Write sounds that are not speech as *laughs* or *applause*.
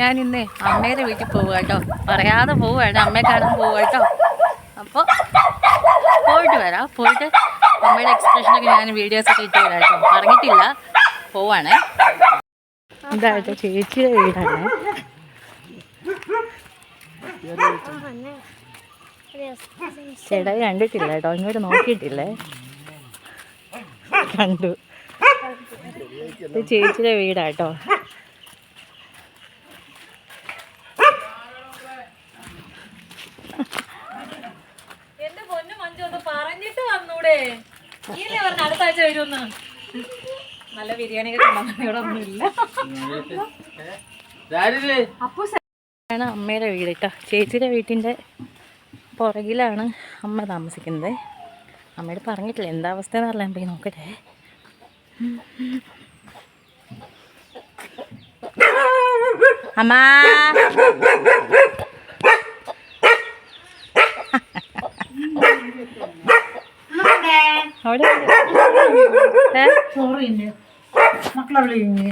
ഞാൻ ഇന്ന് അമ്മയുടെ വീട്ടിൽ പോവുക കേട്ടോ. പറയാതെ പോവുകയാണ് അമ്മയെ കാണാൻ പോവുക കേട്ടോ. അപ്പോൾ പോയിട്ട് വരാം. പോയിട്ട് അമ്മയുടെ എക്സ്പ്രഷനൊക്കെ ഞാൻ വീഡിയോസൊക്കെ ഇട്ട് തരാം കേട്ടോ. പറഞ്ഞിട്ടില്ല. പോവാണേ. ഇതായിട്ട് ചേച്ചിയുടെ വീടാണ്. ചേട്ടായി കണ്ടിട്ടില്ല കേട്ടോ. ഇങ്ങോട്ട് നോക്കിയിട്ടില്ലേ? കണ്ടു. ചേച്ചിയുടെ വീടാട്ടോ പറഞ്ഞ അടുത്ത ആഴ്ച വരുമെന്ന്. നല്ല ബിരിയാണി ഒക്കെ ഇവിടെ ഒന്നുമില്ല. അപ്പു ആണ് അമ്മയുടെ വീട് കേട്ടോ ചേച്ചിയുടെ വീട്ടിന്റെ പുറകിലാണ് അമ്മ താമസിക്കുന്നത്. അമ്മയോട് പറഞ്ഞിട്ടില്ല. എന്താ അവസ്ഥ എന്ന് അറിയാൻ പോയി നോക്കട്ടെ. അമ്മ. അവിടെ. *laughs* ഏ? ചോറിന് മക്കളെ വിളിക്കുന്നേ